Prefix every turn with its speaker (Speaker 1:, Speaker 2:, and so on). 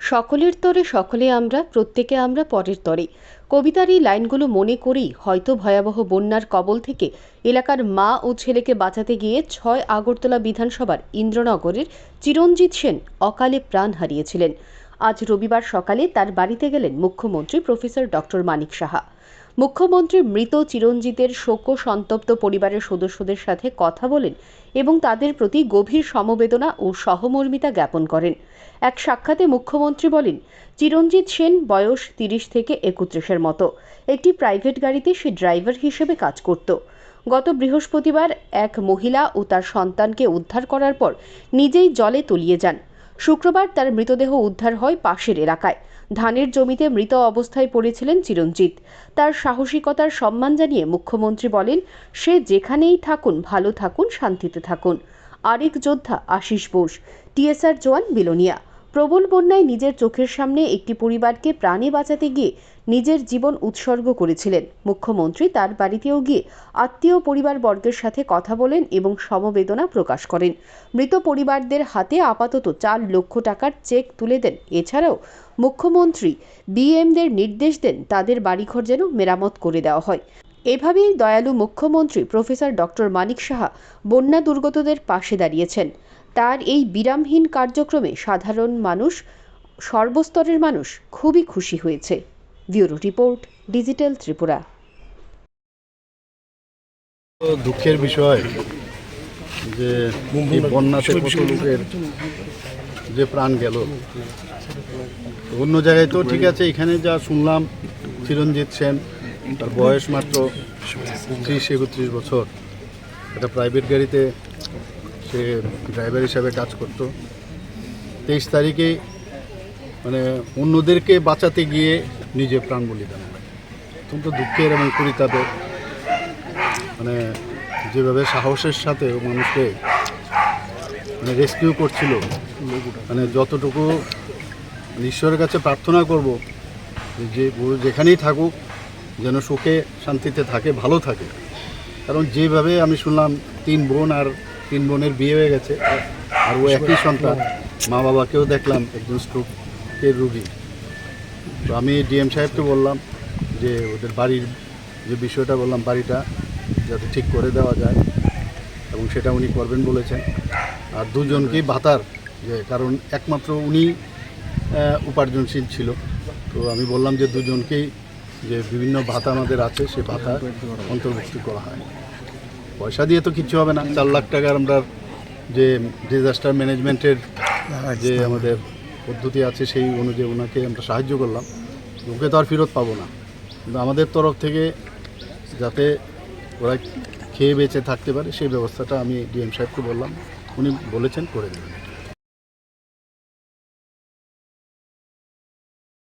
Speaker 1: সকলের তরে সকলে আমরা, প্রত্যেকে আমরা পরের তরে। কবিতার এই লাইনগুলো মনে করেই হয়তো ভয়াবহ বন্যার কবল থেকে এলাকার মা ও ছেলেকে বাঁচাতে গিয়ে ছয় আগরতলা বিধানসভার ইন্দ্রনগরের চিরঞ্জিত সেন অকালে প্রাণ হারিয়েছিলেন। আজ রবিবার সকালে তার বাড়িতে গেলেন মুখ্যমন্ত্রী প্রফেসর ডক্টর মানিক সাহা। মুখ্যমন্ত্রী মৃত চিরঞ্জিতের শোক সন্তপ্ত পরিবারের সদস্যদের সাথে কথা বলেন এবং তাদের প্রতি গভীর সমবেদনা ও সহমর্মিতা জ্ঞাপন করেন। এক সাক্ষাতে মুখ্যমন্ত্রী বলেন, চিরঞ্জিত সেন বয়স তিরিশ থেকে একত্রিশের মতো। একটি প্রাইভেট গাড়িতে সে ড্রাইভার হিসেবে কাজ করত। গত বৃহস্পতিবার এক মহিলা ও তার সন্তানকে উদ্ধার করার পর নিজেই জলে তলিয়ে যান। শুক্রবার তার মৃতদেহ উদ্ধার হয় পাশের এলাকায়। ধানের জমিতে মৃত অবস্থায় পড়েছিলেন চিরঞ্জিত। তার সাহসিকতার সম্মান জানিয়ে মুখ্যমন্ত্রী বলেন, সে যেখানেই থাকুন, ভালো থাকুন, শান্তিতে থাকুন। আরেক যোদ্ধা আশিস বোস, টিএসআর জওয়ান বিলোনিয়া। প্রবল বন্যায় নিজের চোখের সামনে একটি পরিবারকে প্রাণে বাঁচাতে গিয়ে নিজের জীবন উৎসর্গ করেছিলেন। মুখ্যমন্ত্রী তার বাড়িতেও গিয়ে আত্মীয় পরিবারবর্গের সাথে কথা বলেন এবং সমবেদনা প্রকাশ করেন। মৃত পরিবারদের হাতে আপাতত চার লক্ষ টাকার চেক তুলে দেন। এছাড়াও মুখ্যমন্ত্রী বিএমদের নির্দেশ দেন তাদের বাড়িঘর যেন মেরামত করে দেওয়া হয়। এভাবেই দয়ালু মুখ্যমন্ত্রী প্রফেসর ডক্টর মানিক সাহা বন্যা দুর্গতদের পাশে দাঁড়িয়েছেন। তার এই বিরামহীন কার্যক্রমে সাধারণ মানুষ, সর্বস্তরের মানুষ খুবই খুশি হয়েছে। Bureau report, digital Tripura.
Speaker 2: দুঃখের বিষয় যে বন্যাতে কত লোকের যে প্রাণ গেল। অন্য জায়গায় তো ঠিক আছে, এখানে যা শুনলাম, চিরঞ্জিত সেন, তার বয়স মাত্র ত্রিশ একত্রিশ বছর। একটা প্রাইভেট গাড়িতে সে ড্রাইভার হিসাবে কাজ করতো। তেইশ তারিখে মানে অন্যদেরকে বাঁচাতে গিয়ে নিজে প্রাণ বলিদান অত্যন্ত দুঃখের এবং পরিতাপের। মানে যেভাবে সাহসের সাথে মানুষকে মানে রেস্কিউ করছিল মানে যতটুকু ঈশ্বরের কাছে প্রার্থনা করব, যে যেখানেই থাকুক, যেন সুখে শান্তিতে থাকে, ভালো থাকে। কারণ যেভাবে আমি শুনলাম, তিন বোন আর তিন বোনের বিয়ে হয়ে গেছে, আর ও একই সন্তান। মা বাবাকেও দেখলাম, একজন স্ট্রোকের রুগী। তো আমি ডিএম সাহেবকে বললাম যে ওদের বাড়ির যে বিষয়টা বললাম, বাড়িটা যাতে ঠিক করে দেওয়া যায় এবং সেটা উনি করবেন বলেছেন। আর দুজনকেই ভাতার, যে কারণ একমাত্র উনি উপার্জনশীল ছিল। তো আমি বললাম যে দুজনকেই যে বিভিন্ন ভাতা আমাদের আছে সেই ভাতা অন্তর্ভুক্ত করা হয়। পয়সা দিয়ে তো কিচ্ছু হবে না। চার লাখ টাকার আমরা যে ডিজাস্টার ম্যানেজমেন্টের যে আমাদের পদ্ধতি আছে সেই অনুযায়ী ওনাকে আমরা সাহায্য করলাম। ওকে তো আর ফেরত পাবো না। কিন্তু আমাদের তরফ থেকে যাতে ওরা খেয়ে বেঁচে থাকতে পারে, সেই ব্যবস্থাটা আমি ডিএম সাহেবকে বললাম। উনি বলেছেন, করে দেবেন।